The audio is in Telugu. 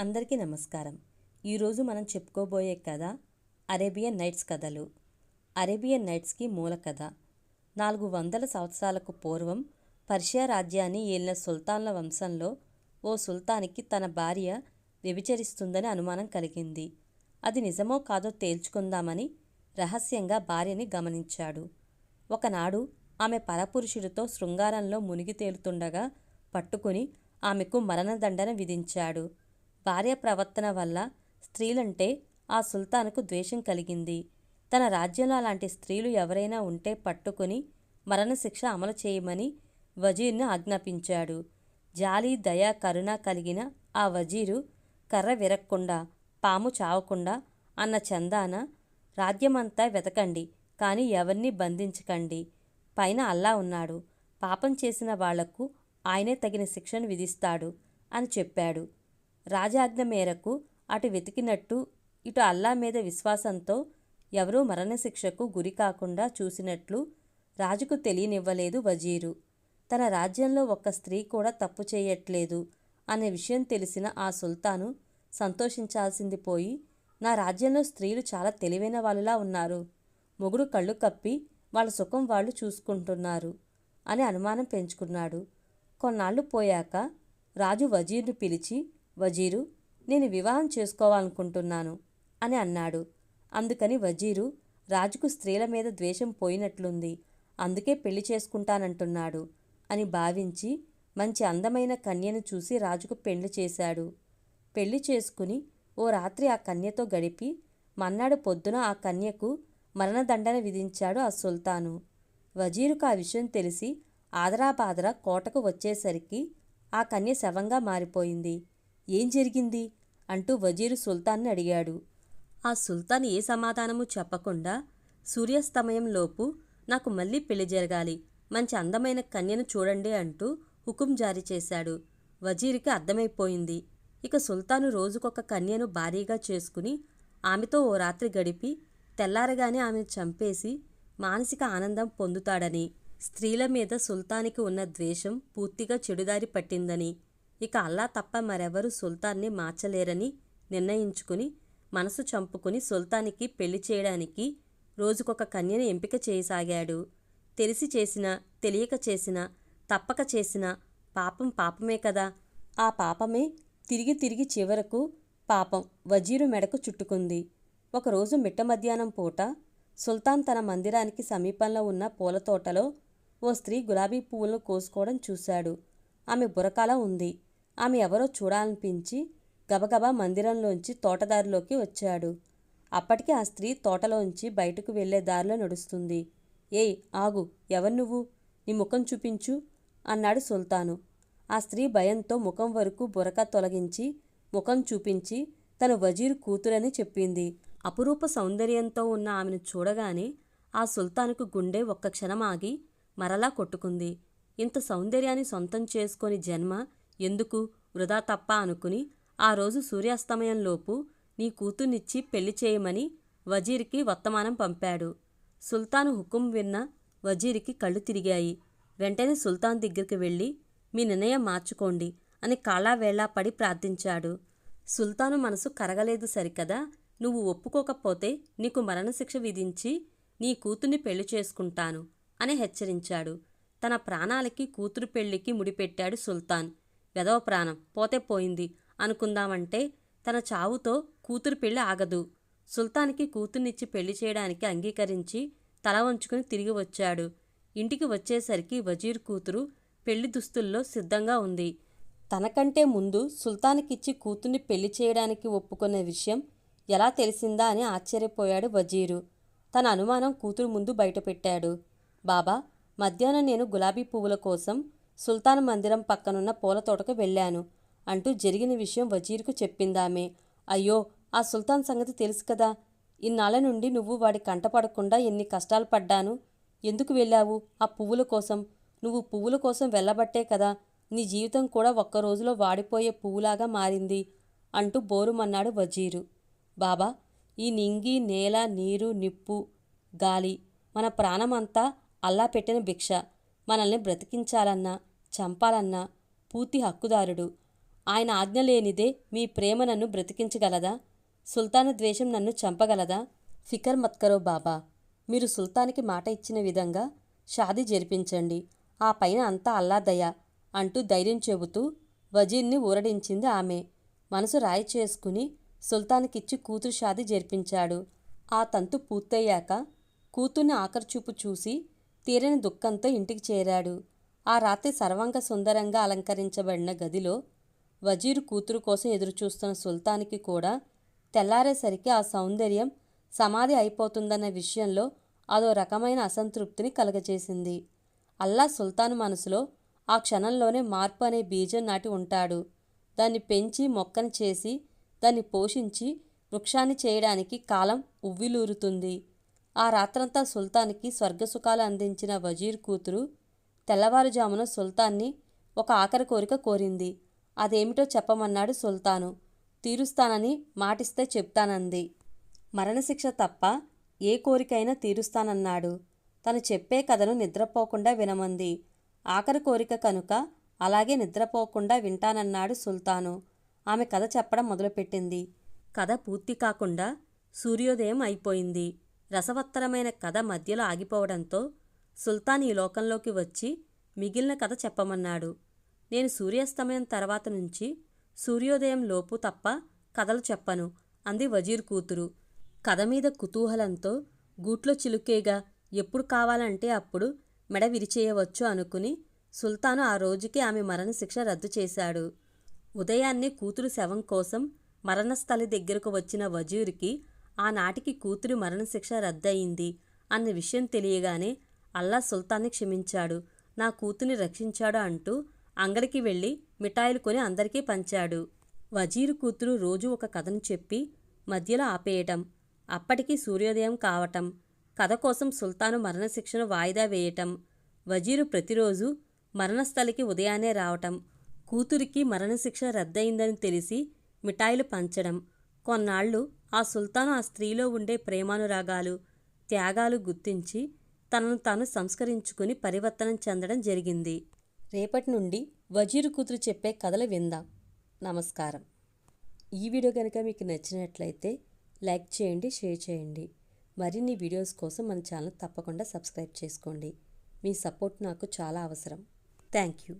అందరికీ నమస్కారం. ఈరోజు మనం చెప్పుకోబోయే కథ అరేబియన్ నైట్స్ కథలు. అరేబియన్ నైట్స్కి మూల కథ. నాలుగు వందల సంవత్సరాలకు పూర్వం పర్షియా రాజ్యాన్ని ఏలిన సుల్తాన్ల వంశంలో ఓ సుల్తానికి తన భార్య వ్యభిచరిస్తుందని అనుమానం కలిగింది. అది నిజమో కాదో తేల్చుకుందామని రహస్యంగా భార్యని గమనించాడు. ఒకనాడు ఆమె పరపురుషుడితో శృంగారంలో మునిగి తేలుతుండగా పట్టుకుని ఆమెకు మరణదండన విధించాడు. భార్య ప్రవర్తన వల్ల స్త్రీలంటే ఆ సుల్తానుకు ద్వేషం కలిగింది. తన రాజ్యంలో అలాంటి స్త్రీలు ఎవరైనా ఉంటే పట్టుకుని మరణశిక్ష అమలు చేయమని వజీర్ను ఆజ్ఞాపించాడు. జాలి దయ కరుణ కలిగిన ఆ వజీరు కర్ర విరక్కుండా పాము చావకుండా అన్న చందాన రాజ్యమంతా వెతకండి కానీ ఎవరిని బంధించకండి. పైన అల్లా ఉన్నాడు. పాపం చేసిన వాళ్ళకు ఆయనే తగిన శిక్షను విధిస్తాడు అని చెప్పాడు. రాజాజ్ఞ మేరకు అటు వెతికినట్టు ఇటు అల్లా మీద విశ్వాసంతో ఎవరూ మరణశిక్షకు గురి కాకుండా చూసినట్లు రాజుకు తెలియనివ్వలేదు వజీరు. తన రాజ్యంలో ఒక్క స్త్రీ కూడా తప్పు చేయట్లేదు అనే విషయం తెలిసిన ఆ సుల్తాను సంతోషించాల్సింది పోయి నా రాజ్యంలో స్త్రీలు చాలా తెలివైన వాళ్ళులా ఉన్నారు. మొగుడు కళ్ళు కప్పి వాళ్ళ సుఖం వాళ్ళు చూసుకుంటున్నారు అని అనుమానం పెంచుకున్నాడు. కొన్నాళ్ళు పోయాక రాజు వజీర్ను పిలిచి వజీరు నేను వివాహం చేసుకోవాలనుకుంటున్నాను అని అన్నాడు. అందుకని వజీరు రాజుకు స్త్రీల మీద ద్వేషం పోయినట్లుంది అందుకే పెళ్ళి చేసుకుంటానంటున్నాడు అని భావించి మంచి అందమైన కన్యను చూసి రాజుకు పెళ్ళి చేశాడు. పెళ్ళి చేసుకుని ఓ రాత్రి ఆ కన్యతో గడిపి మన్నాడు పొద్దున ఆ కన్యకు మరణదండన విధించాడు ఆ సుల్తాను. వజీరుకు ఆ విషయం తెలిసి ఆదరాపాదరా కోటకు వచ్చేసరికి ఆ కన్య శవంగా మారిపోయింది. ఏం జరిగింది? అంటూ వజీరు సుల్తాన్ని అడిగాడు. ఆ సుల్తాన్ ఏ సమాధానము చెప్పకుండా సూర్యాస్తమయంలోపు నాకు మళ్ళీ పెళ్ళి జరగాలి మంచి అందమైన కన్యను చూడండి అంటూ హుకుం జారీ చేశాడు. వజీరికి అర్థమైపోయింది. ఇక సుల్తాను రోజుకొక కన్యను భారీగా చేసుకుని ఆమెతో ఓ రాత్రి గడిపి తెల్లారగానే ఆమెను చంపేసి మానసిక ఆనందం పొందుతాడని స్త్రీల మీద సుల్తానికి ఉన్న ద్వేషం పూర్తిగా చెడుదారి పట్టిందని ఇక అల్లా తప్ప మరెవరూ సుల్తాన్ని మార్చలేరని నిర్ణయించుకుని మనసు చంపుకుని సుల్తానికి పెళ్ళి చేయడానికి రోజుకొక కన్యను ఎంపిక చేయసాగాడు. తెలిసి చేసినా తెలియక చేసినా తప్పక చేసినా పాపం పాపమే కదా. ఆ పాపమే తిరిగి తిరిగి చివరకు పాపం వజీరు మెడకు చుట్టుకుంది. ఒకరోజు మిట్ట మధ్యాహ్నం పూట సుల్తాన్ తన మందిరానికి సమీపంలో ఉన్న పూల తోటలో ఓ స్త్రీ గులాబీ పువ్వులను కోసుకోవడం చూశాడు. ఆమె బురకాల ఉంది. ఆమె ఎవరో చూడాలనిపించి గబగబా మందిరంలోంచి తోటదారిలోకి వచ్చాడు. అప్పటికి ఆ స్త్రీ తోటలోంచి బయటకు వెళ్ళే దారిలో నడుస్తుంది. ఏయ్ ఆగు ఎవరు నువ్వు? నీ ముఖం చూపించు అన్నాడు సుల్తాను. ఆ స్త్రీ భయంతో ముఖం వరకు బురక తొలగించి ముఖం చూపించి తన వజీరు కూతురని చెప్పింది. అపురూప సౌందర్యంతో ఉన్న ఆమెను చూడగానే ఆ సుల్తానుకు గుండె ఒక్క క్షణం ఆగి మరలా కొట్టుకుంది. ఇంత సౌందర్యాన్ని సొంతం చేసుకొని జన్మ ఎందుకు? వృధా తప్ప అనుకుని ఆ రోజు సూర్యాస్తమయంలోపు నీ కూతుర్నిచ్చి పెళ్ళి చేయమని వజీర్కి వర్తమానం పంపాడు. సుల్తాను హుకుం విన్న వజీరికి కళ్ళు తిరిగాయి. వెంటనే సుల్తాన్ దగ్గరికి వెళ్ళి మీ నిర్ణయం మార్చుకోండి అని కాళావేళా పడి ప్రార్థించాడు. సుల్తాను మనసు కరగలేదు సరికదా? నువ్వు ఒప్పుకోకపోతే నీకు మరణశిక్ష విధించి నీ కూతుర్ని పెళ్ళి చేసుకుంటాను అని హెచ్చరించాడు. తన ప్రాణాలకి కూతురు పెళ్ళికి ముడిపెట్టాడు సుల్తాన్. వెదవ ప్రాణం పోతే పోయింది అనుకుందామంటే తన చావుతో కూతురు పెళ్ళి ఆగదు. సుల్తాన్కి కూతుర్నిచ్చి పెళ్ళి చేయడానికి అంగీకరించి తల వంచుకుని తిరిగి వచ్చాడు. ఇంటికి వచ్చేసరికి వజీర్ కూతురు పెళ్ళి దుస్తుల్లో సిద్ధంగా ఉంది. తనకంటే ముందు సుల్తాన్కిచ్చి కూతుర్ని పెళ్ళి చేయడానికి ఒప్పుకున్న విషయం ఎలా తెలిసిందా అని ఆశ్చర్యపోయాడు వజీరు. తన అనుమానం కూతురు ముందు బయటపెట్టాడు. బాబా మధ్యాహ్నం నేను గులాబీ పువ్వుల కోసం సుల్తాన్ మందిరం పక్కనున్న పూల తోటకు వెళ్ళాను. అంటూ జరిగిన విషయం వజీర్కు చెప్పిందామే. అయ్యో ఆ సుల్తాన్ సంగతి తెలుసు కదా. ఇన్నాళ్ళ నుండి నువ్వు వాడి కంటపడకుండా ఎన్ని కష్టాలు పడ్డాను? ఎందుకు వెళ్ళావు? ఆ పువ్వుల కోసం. నువ్వు పువ్వుల కోసం వెళ్ళబట్టే కదా. నీ జీవితం కూడా ఒక్క రోజులో వాడిపోయే పువ్వులాగా మారింది అంటూ బోరుమన్నాడు వజీరు. బాబా ఈ నింగి నేల నీరు నిప్పు గాలి మన ప్రాణమంతా అల్లా పెట్టిన భిక్ష. మనల్ని బ్రతికించాలన్నా. చంపాలన్నా పూర్తి హక్కుదారుడు. ఆయన ఆజ్ఞ లేనిదే మీ ప్రేమ నన్ను బ్రతికించగలదా? సుల్తాను ద్వేషం నన్ను చంపగలదా? ఫికర్ మత్కరో బాబా మీరు సుల్తాన్కి మాట ఇచ్చిన విధంగా షాదీ జరిపించండి. ఆ పైన అంతా అల్లాదయ అంటూ ధైర్యం చెబుతూ వజీర్ని ఊరడించింది ఆమె. మనసు రాయి చేసుకుని సుల్తానికిచ్చి కూతురు షాది జరిపించాడు. ఆ తంతు పూర్తయ్యాక కూతుర్ని ఆఖరిచూపు చూసి తీరని దుఃఖంతో ఇంటికి చేరాడు. ఆ రాత్రి సర్వంగ సుందరంగా అలంకరించబడిన గదిలో వజీరు కూతురు కోసం ఎదురుచూస్తున్న సుల్తాన్కి కూడా తెల్లారేసరికి ఆ సౌందర్యం సమాధి అయిపోతుందన్న విషయంలో అదో రకమైన అసంతృప్తిని కలగజేసింది. అల్లా సుల్తాన్ మనసులో ఆ క్షణంలోనే మార్పు అనే బీజం నాటి ఉంటాడు. దాన్ని పెంచి మొక్కను చేసి దాన్ని పోషించి వృక్షాన్ని చేయడానికి కాలం ఉవ్విలూరుతుంది. ఆ రాత్రంతా సుల్తాన్కి స్వర్గసుఖాలు అందించిన వజీర్ కూతురు తెల్లవారుజామున సుల్తాన్ని ఒక ఆఖరి కోరిక కోరింది. అదేమిటో చెప్పమన్నాడు సుల్తాను. తీరుస్తానని మాటిస్తే చెప్తానంది. మరణశిక్ష తప్ప ఏ కోరికైనా తీరుస్తానన్నాడు. తను చెప్పే కథను నిద్రపోకుండా వినమంది. ఆఖరి కోరిక కనుక అలాగే నిద్రపోకుండా వింటానన్నాడు సుల్తాను. ఆమె కథ చెప్పడం మొదలుపెట్టింది. కథ పూర్తి కాకుండా సూర్యోదయం అయిపోయింది. రసవత్తరమైన కథ మధ్యలో ఆగిపోవడంతో సుల్తాన్ ఈ లోకంలోకి వచ్చి మిగిలిన కథ చెప్పమన్నాడు. నేను సూర్యాస్తమయం తర్వాత నుంచి సూర్యోదయం లోపు తప్ప కథలు చెప్పను అంది వజీర్ కూతురు. కథ మీద కుతూహలంతో గూట్లో చిలుకేగా ఎప్పుడు కావాలంటే అప్పుడు మెడ విరిచేయవచ్చు అనుకుని సుల్తాను ఆ రోజుకి ఆమె మరణశిక్ష రద్దు చేశాడు. ఉదయాన్నే కూతురు శవం కోసం మరణస్థలి దగ్గరకు వచ్చిన వజీర్కి ఆనాటికి కూతురి మరణశిక్ష రద్దయింది అన్న విషయం తెలియగానే అల్లా సుల్తాన్ని క్షమించాడు. నా కూతుని రక్షించాడు అంటూ అంగడికి వెళ్ళి మిఠాయిలు కొని అందరికీ పంచాడు. వజీరు కూతురు రోజు ఒక కథను చెప్పి మధ్యలో ఆపేయటం అప్పటికి సూర్యోదయం కావటం కథ కోసం సుల్తాను మరణశిక్షను వాయిదా వేయటం వజీరు ప్రతిరోజు మరణస్థలికి ఉదయాన్నే రావటం కూతురికి మరణశిక్ష రద్దయిందని తెలిసి మిఠాయిలు పంచడం కొన్నాళ్ళు ఆ సుల్తాను ఆ స్త్రీలో ఉండే ప్రేమానురాగాలు త్యాగాలు గుర్తించి తనను తాను సంస్కరించుకుని పరివర్తనం చెందడం జరిగింది. రేపటి నుండి వజీరు కూతురు చెప్పే కథలు విందాం. నమస్కారం. ఈ వీడియో కనుక మీకు నచ్చినట్లయితే లైక్ చేయండి షేర్ చేయండి. మరిన్ని వీడియోస్ కోసం మన ఛానల్ తప్పకుండా సబ్స్క్రైబ్ చేసుకోండి. మీ సపోర్ట్ నాకు చాలా అవసరం. Thank you.